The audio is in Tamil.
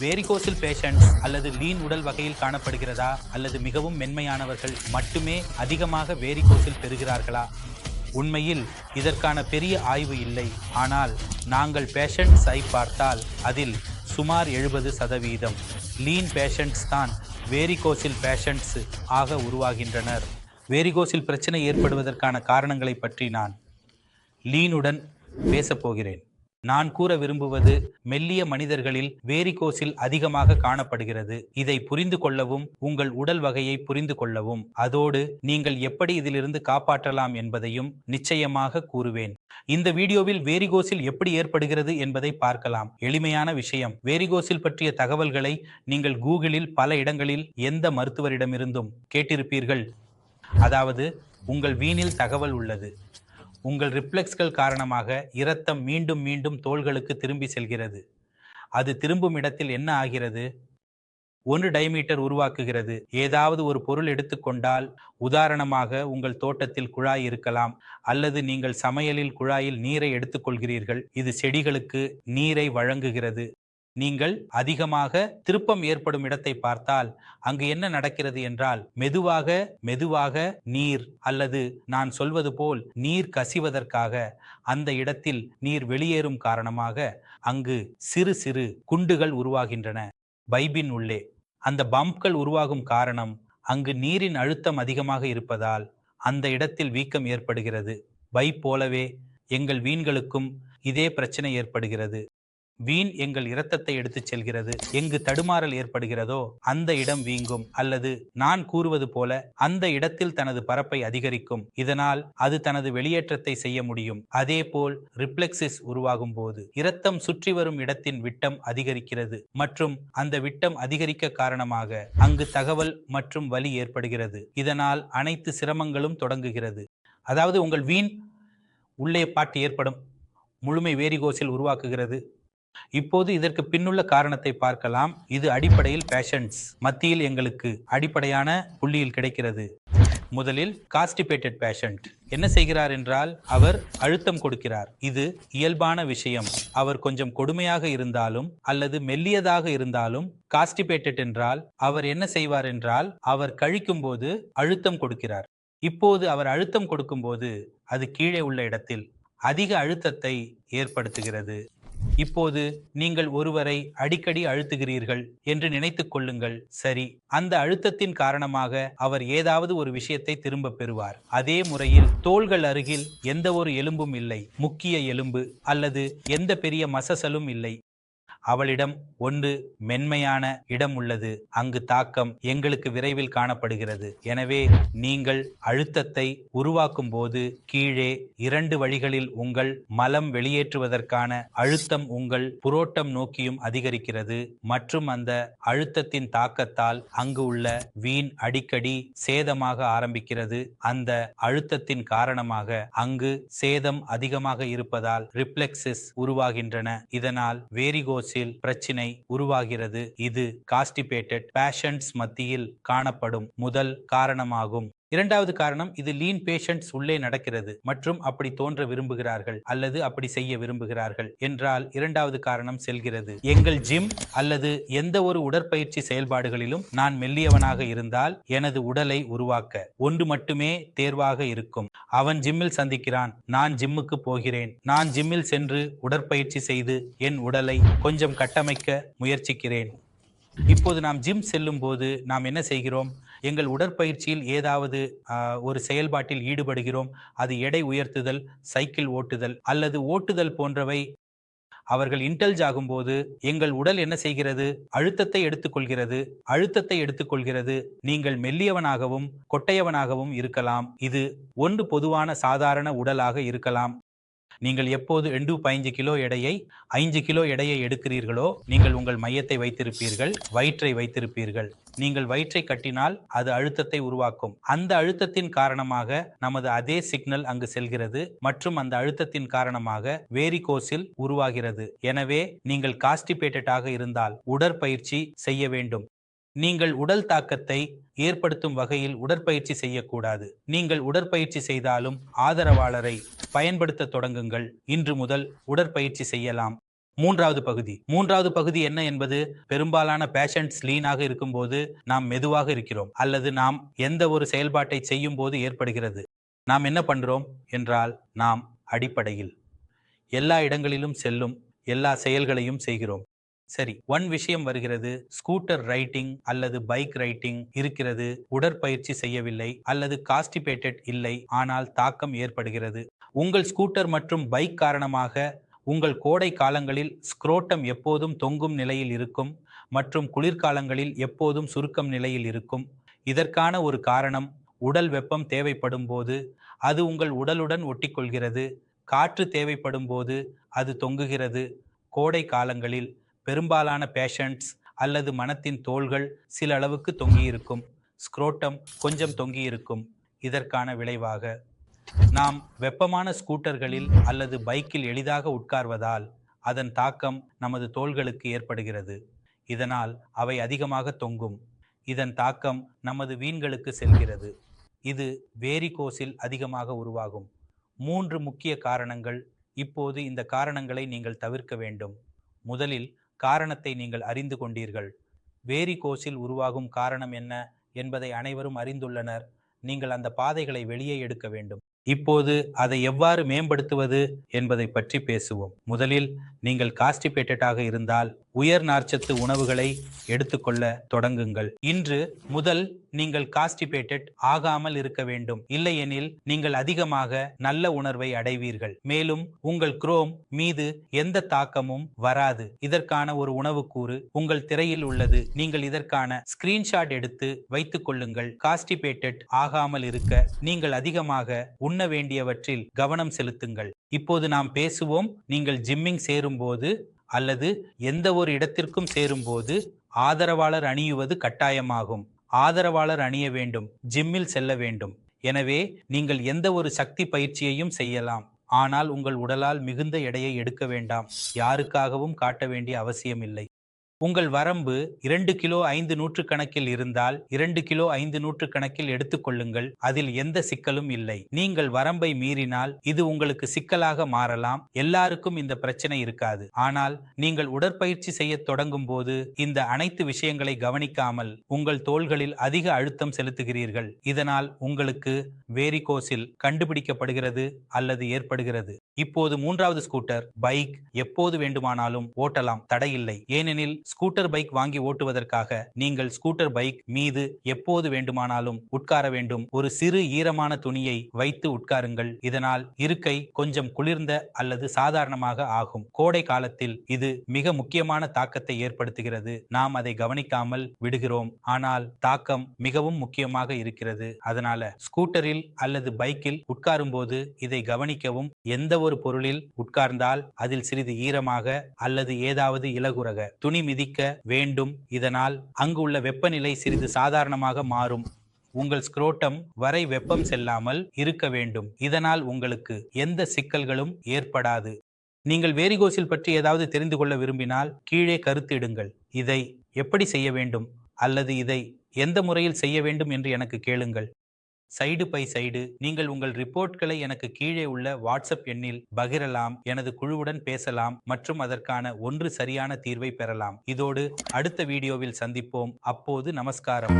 வேரிகோசில் பேஷண்ட் அல்லது லீன் உடல் வகையில் காணப்படுகிறதா அல்லது மிகவும் மென்மையானவர்கள் மட்டுமே அதிகமாக வேரிகோசில் பெறுகிறார்களா? உண்மையில் இதற்கான பெரிய ஆய்வு இல்லை. ஆனால் நாங்கள் பேஷண்ட்ஸை பார்த்தால் அதில் சுமார் எழுபது சதவீதம் லீன் பேஷண்ட்ஸ் தான் வேரிகோசில் பேஷண்ட்ஸ் ஆக உருவாகின்றனர். வேரிகோசில் பிரச்சனை ஏற்படுவதற்கான காரணங்களை பற்றி நான் லீனுடன் பேசப் போகிறேன். நான் கூற விரும்புவது மெல்லிய மனிதர்களில் வேரிகோசில் அதிகமாக காணப்படுகிறது. இதை புரிந்து கொள்ளவும் உங்கள் உடல் வகையை புரிந்து கொள்ளவும். அதோடு நீங்கள் எப்படி இதிலிருந்து காப்பாற்றலாம் என்பதையும் நிச்சயமாக கூறுவேன். இந்த வீடியோவில் வேரிகோசில் எப்படி ஏற்படுகிறது என்பதை பார்க்கலாம். எளிமையான விஷயம். வேரிகோசில் பற்றிய தகவல்களை நீங்கள் கூகுளில் பல இடங்களில் எந்த மருத்துவரிடமிருந்தும் கேட்டிருப்பீர்கள். அதாவது உங்கள் வீணில் தகவல் உள்ளது. உங்கள் ரிஃப்ளெக்ஸ்கள் காரணமாக இரத்தம் மீண்டும் மீண்டும் தோள்களுக்கு திரும்பி செல்கிறது. அது திரும்பும் இடத்தில் என்ன ஆகிறது? ஒன்று டைமீட்டர் உருவாக்குகிறது. ஏதாவது ஒரு பொருள் எடுத்துக்கொண்டால் உதாரணமாக உங்கள் தோட்டத்தில் குழாய் இருக்கலாம் அல்லது நீங்கள் சமையலில் குழாயில் நீரை எடுத்துக்கொள்கிறீர்கள் இது செடிகளுக்கு நீரை வழங்குகிறது. நீங்கள் அதிகமாக திருப்பம் ஏற்படும் இடத்தை பார்த்தால் அங்கு என்ன நடக்கிறது என்றால் மெதுவாக மெதுவாக நீர் அல்லது நான் சொல்வது போல் நீர் கசிவதற்காக அந்த இடத்தில் நீர் வெளியேறும் காரணமாக அங்கு சிறு சிறு குண்டுகள் உருவாகின்றன. பைபின் உள்ளே. அந்த பம்ப்கள் உருவாகும் காரணம் அங்கு நீரின் அழுத்தம் அதிகமாக இருப்பதால் அந்த இடத்தில் வீக்கம் ஏற்படுகிறது. பைப் போலவே எங்கள் வீண்களுக்கும் இதே பிரச்சனை ஏற்படுகிறது. வீண் எங்கள் இரத்தத்தை எடுத்துச் செல்கிறது. எங்கு தடுமாறல் ஏற்படுகிறதோ அந்த இடம் வீங்கும். அல்லது நான் கூறுவது போல அந்த இடத்தில் தனது பரப்பை அதிகரிக்கும். இதனால் அது தனது வெளியேற்றத்தை செய்ய முடியும். அதேபோல் ரிப்ளெக்சிஸ் உருவாகும் போது இரத்தம் சுற்றி வரும் இடத்தின் விட்டம் அதிகரிக்கிறது. மற்றும் அந்த விட்டம் அதிகரிக்க காரணமாக அங்கு தகவல் மற்றும் வலி ஏற்படுகிறது. இதனால் அனைத்து சிரமங்களும் தொடங்குகிறது. அதாவது உங்கள் வீண் உள்ளே பாட்டு ஏற்படும். முழுமை வேரிகோசில் உருவாக்குகிறது. இப்போது இதற்கு பின்னுள்ள காரணத்தை பார்க்கலாம். இது அடிப்படையில் பேஷன்ஸ் மத்தியில் எங்களுக்கு அடிப்படையான புள்ளியில் கிடைக்கிறது. முதலில் காஸ்டிபேட்டட் பேஷண்ட் என்ன செய்கிறார் என்றால் அவர் அழுத்தம் கொடுக்கிறார். இது இயல்பான விஷயம். அவர் கொஞ்சம் கொடுமையாக இருந்தாலும் அல்லது மெல்லியதாக இருந்தாலும் காஸ்டிபேட்டட் என்றால் அவர் என்ன செய்வார் என்றால் அவர் கழிக்கும்போது அழுத்தம் கொடுக்கிறார். இப்போது அவர் அழுத்தம் கொடுக்கும்போது அது கீழே உள்ள இடத்தில் அதிக அழுத்தத்தை ஏற்படுத்துகிறது. இப்போது நீங்கள் ஒருவரை அடிக்கடி அழுத்துகிறீர்கள் என்று நினைத்துக் கொள்ளுங்கள். சரி அந்த அழுத்தத்தின் காரணமாக அவர் ஏதாவது ஒரு விஷயத்தை திரும்ப பெறுவார். அதே முறையில் தோள்கள் அருகில் எந்த ஒரு எலும்பும் இல்லை. முக்கிய எலும்பு அல்லது எந்த பெரிய மசசலும் இல்லை. அவளிடம் ஒன்று மென்மையான இடம் உள்ளது. அங்கு தாக்கம் எங்களுக்கு விரைவில் காணப்படுகிறது. எனவே நீங்கள் அழுத்தத்தை உருவாக்கும் போது கீழே இரண்டு வழிகளில் உங்கள் மலம் வெளியேற்றுவதற்கான அழுத்தம் உங்கள் புரோட்டம் நோக்கியும் அதிகரிக்கிறது. மற்றும் அந்த அழுத்தத்தின் தாக்கத்தால் அங்கு உள்ள வீண் அடிக்கடி சேதமாக ஆரம்பிக்கிறது. அந்த அழுத்தத்தின் காரணமாக அங்கு சேதம் அதிகமாக இருப்பதால் ரிப்ளெக்சஸ் உருவாகின்றன. இதனால் வேரிகோஸ் பேஷண்ட்ஸில் பிரச்சினை உருவாகிறது. இது காஸ்டிபேட்டட் பேஷன்ஸ் மத்தியில் காணப்படும் முதல் காரணமாகும். இரண்டாவது காரணம் இது லீன் பேஷண்ட்ஸ் உள்ளே நடக்கிறது மற்றும் அப்படி தோன்ற விரும்புகிறார்கள் அல்லது அப்படி செய்ய விரும்புகிறார்கள் என்றால் இரண்டாவது காரணம் செல்கிறது. எங்கள் ஜிம் அல்லது எந்த ஒரு உடற்பயிற்சி செயல்பாடுகளிலும் நான் மெல்லியவனாக இருந்தால் எனது உடலை உருவாக்க ஒன்று மட்டுமே தேர்வாக இருக்கும். அவன் ஜிம்மில் சந்திக்கிறான் நான் ஜிம்முக்கு போகிறேன் நான் ஜிம்மில் சென்று உடற்பயிற்சி செய்து என் உடலை கொஞ்சம் கட்டமைக்க முயற்சிக்கிறேன். இப்போது நாம் ஜிம் செல்லும் போது நாம் என்ன செய்கிறோம்? எங்கள் உடற்பயிற்சியில் ஏதாவது ஒரு செயல்பாட்டில் ஈடுபடுகிறோம் அது எடை உயர்த்துதல் சைக்கிள் ஓட்டுதல் அல்லது ஓட்டுதல் போன்றவை அவர்கள் இன்டெல்ஜ் ஆகும்போது எங்கள் உடல் என்ன செய்கிறது? அழுத்தத்தை எடுத்துக்கொள்கிறது. அழுத்தத்தை எடுத்துக்கொள்கிறது. நீங்கள் மெல்லியவனாகவும் கொட்டையவனாகவும் இருக்கலாம். இது ஒன்று பொதுவான சாதாரண உடலாக இருக்கலாம். நீங்கள் எப்போது ரெண்டு பதிஞ்சு கிலோ எடையை ஐந்து கிலோ எடையை எடுக்கிறீர்களோ நீங்கள் உங்கள் மையத்தை வைத்திருப்பீர்கள் வயிற்றை வைத்திருப்பீர்கள். நீங்கள் வயிற்றை கட்டினால் அது அழுத்தத்தை உருவாக்கும். அந்த அழுத்தத்தின் காரணமாக நமது அதே சிக்னல் அங்கு செல்கிறது மற்றும் அந்த அழுத்தத்தின் காரணமாக வேரிகோசில் உருவாகிறது. எனவே நீங்கள் காஸ்டிபேட்டடாக இருந்தால் உடற்பயிற்சி செய்ய வேண்டும். நீங்கள் உடல் தாக்கத்தை ஏற்படுத்தும் வகையில் உடற்பயிற்சி செய்யக்கூடாது. நீங்கள் உடற்பயிற்சி செய்தாலும் ஆதரவாளரை பயன்படுத்த தொடங்குங்கள். இன்று முதல் உடற்பயிற்சி செய்யலாம். மூன்றாவது பகுதி. மூன்றாவது பகுதி என்ன என்பது? பெரும்பாலான பேஷண்ட்ஸ் லீனாக இருக்கும்போது நாம் மெதுவாக இருக்கிறோம். அல்லது நாம் எந்த ஒரு செயல்பாட்டை செய்யும் போது ஏற்படுகிறது. நாம் என்ன பண்றோம் என்றால் நாம் அடிப்படையில் எல்லா இடங்களிலும் செல்லும் எல்லா செயல்களையும் செய்கிறோம். சரி ஒன் விஷயம் வருகிறது. ஸ்கூட்டர் ரைட்டிங் அல்லது பைக் ரைட்டிங் இருக்கிறது. உடற்பயிற்சி செய்யவில்லை அல்லது காஸ்டிபேட்டட் இல்லை. ஆனால் தாக்கம் ஏற்படுகிறது. உங்கள் ஸ்கூட்டர் மற்றும் பைக் காரணமாக உங்கள் கோடை காலங்களில் ஸ்க்ரோட்டம் எப்போதும் தொங்கும் நிலையில் இருக்கும் மற்றும் குளிர்காலங்களில் எப்போதும் சுருக்கம் நிலையில் இருக்கும். இதற்கான ஒரு காரணம் உடல் வெப்பம் தேவைப்படும் போது அது உங்கள் உடலுடன் ஒட்டிக்கொள்கிறது. காற்று தேவைப்படும் போது அது தொங்குகிறது. கோடை காலங்களில் பெரும்பாலான பேஷண்ட்ஸ் அல்லது மனத்தின் தோள்கள் சில அளவுக்கு தொங்கியிருக்கும். ஸ்க்ரோட்டம் கொஞ்சம் தொங்கியிருக்கும். இதற்கான விளைவாக நாம் வெப்பமான ஸ்கூட்டர்களில் அல்லது பைக்கில் எளிதாக உட்கார்வதால் அதன் தாக்கம் நமது தோள்களுக்கு ஏற்படுகிறது. இதனால் அவை அதிகமாக தொங்கும். இதன் தாக்கம் நமது வீண்களுக்கு செல்கிறது. இது வேரிகோஸில் அதிகமாக உருவாகும். மூன்று முக்கிய காரணங்கள் இப்போது இந்த காரணங்களை நீங்கள் தவிர்க்க வேண்டும். முதலில் காரணத்தை நீங்கள் அறிந்து கொண்டீர்கள். வேரிகோஸில் உருவாகும் காரணம் என்ன என்பதை அனைவரும் அறிந்துள்ளனர். நீங்கள் அந்த பாதைகளை வெளியே எடுக்க வேண்டும். இப்போது அதை எவ்வாறு மேம்படுத்துவது என்பதை பற்றி பேசுவோம். முதலில் நீங்கள் காஸ்டிபேட்டடாக இருந்தால் உயர் நார்ச்சத்து உணவுகளை எடுத்துக்கொள்ள தொடங்குங்கள். இன்று முதல் நீங்கள் காஸ்டிபேட்டட் ஆகாமல் இருக்க வேண்டும். இல்லையெனில் நீங்கள் அதிகமாக நல்ல உணர்வை அடைவீர்கள். மேலும் உங்கள் குரோம் மீது எந்த தாக்கமும் வராது. இதற்கான ஒரு உணவுக்கூறு உங்கள் திரையில் உள்ளது. நீங்கள் இதற்கான ஸ்கிரீன்ஷாட் எடுத்து வைத்துக் கொள்ளுங்கள். காஸ்டிபேட்டட் ஆகாமல் இருக்க நீங்கள் அதிகமாக உண் உண்ண வேண்டியவற்றில் கவனம் செலுத்துங்கள். இப்போது நாம் பேசுவோம் நீங்கள் ஜிம்மிங் சேரும்போது அல்லது எந்த ஒரு இடத்திற்கும் சேரும்போது ஆதரவாளர் அணியுவது கட்டாயமாகும். ஆதரவாளர் அணிய வேண்டும் ஜிம்மில் செல்ல வேண்டும். எனவே நீங்கள் எந்த ஒரு சக்தி பயிற்சியையும் செய்யலாம். ஆனால் உங்கள் உடலால் மிகுந்த எடையை எடுக்க வேண்டாம். யாருக்காகவும் காட்ட வேண்டிய அவசியமில்லை. உங்கள் வரம்பு இரண்டு கிலோ ஐந்து நூற்று கணக்கில் இருந்தால் இரண்டு கிலோ ஐந்து நூற்று கணக்கில் எடுத்துக்கொள்ளுங்கள் அதில் எந்த சிக்கலும் இல்லை. நீங்கள் வரம்பை மீறினால் இது உங்களுக்கு சிக்கலாக மாறலாம். எல்லாருக்கும் இந்த பிரச்சனை இருக்காது. ஆனால் நீங்கள் உடற்பயிற்சி செய்ய தொடங்கும் போது இந்த அனைத்து விஷயங்களை கவனிக்காமல் உங்கள் தோள்களில் அதிக அழுத்தம் செலுத்துகிறீர்கள். இதனால் உங்களுக்கு வேரிகோஸில் கண்டுபிடிக்கப்படுகிறது அல்லது ஏற்படுகிறது. இப்போது மூன்றாவது ஸ்கூட்டர் பைக் எப்போது வேண்டுமானாலும் ஓட்டலாம். தடையில்லை. ஏனெனில் ஸ்கூட்டர் பைக் வாங்கி ஓட்டுவதற்காக நீங்கள் ஸ்கூட்டர் பைக் மீது எப்போது வேண்டுமானாலும் உட்கார வேண்டும். ஒரு சிறு ஈரமான துணியை வைத்து உட்காருங்கள். இதனால் இருக்கை கொஞ்சம் குளிர்ந்த அல்லது சாதாரணமாக ஆகும். கோடை காலத்தில் இது மிக முக்கியமான தாக்கத்தை ஏற்படுத்துகிறது. நாம் அதை கவனிக்காமல் விடுகிறோம். ஆனால் தாக்கம் மிகவும் முக்கியமாக இருக்கிறது. அதனால ஸ்கூட்டரில் அல்லது பைக்கில் உட்காரும் போது இதை கவனிக்கவும். எந்த ஒரு பொருளில் உட்கார்ந்தால் அதில் சிறிது ஈரமாக அல்லது ஏதாவது இலகுரக துணி மிதிக்க வேண்டும். இதனால் அங்கு உள்ள வெப்பநிலை சிறிது சாதாரணமாக மாறும். உங்கள் ஸ்க்ரோட்டம் வரை வெப்பம் செல்லாமல் இருக்க வேண்டும். இதனால் உங்களுக்கு எந்த சிக்கல்களும் ஏற்படாது. நீங்கள் வேரிகோசில் பற்றி ஏதாவது தெரிந்து கொள்ள விரும்பினால் கீழே கருத்திடுங்கள் இதை எப்படி செய்ய வேண்டும்? அல்லது இதை எந்த முறையில் செய்ய வேண்டும் என்று எனக்கு கேளுங்கள். சைடு பை சைடு நீங்கள் உங்கள் ரிப்போர்ட்களை எனக்கு கீழே உள்ள வாட்ஸ்அப் எண்ணில் பகிரலாம் எனது குழுவுடன் பேசலாம் மற்றும் அதற்கான ஒன்று சரியான தீர்வை பெறலாம். இதோடு அடுத்த வீடியோவில் சந்திப்போம். அப்போது நமஸ்காரம்.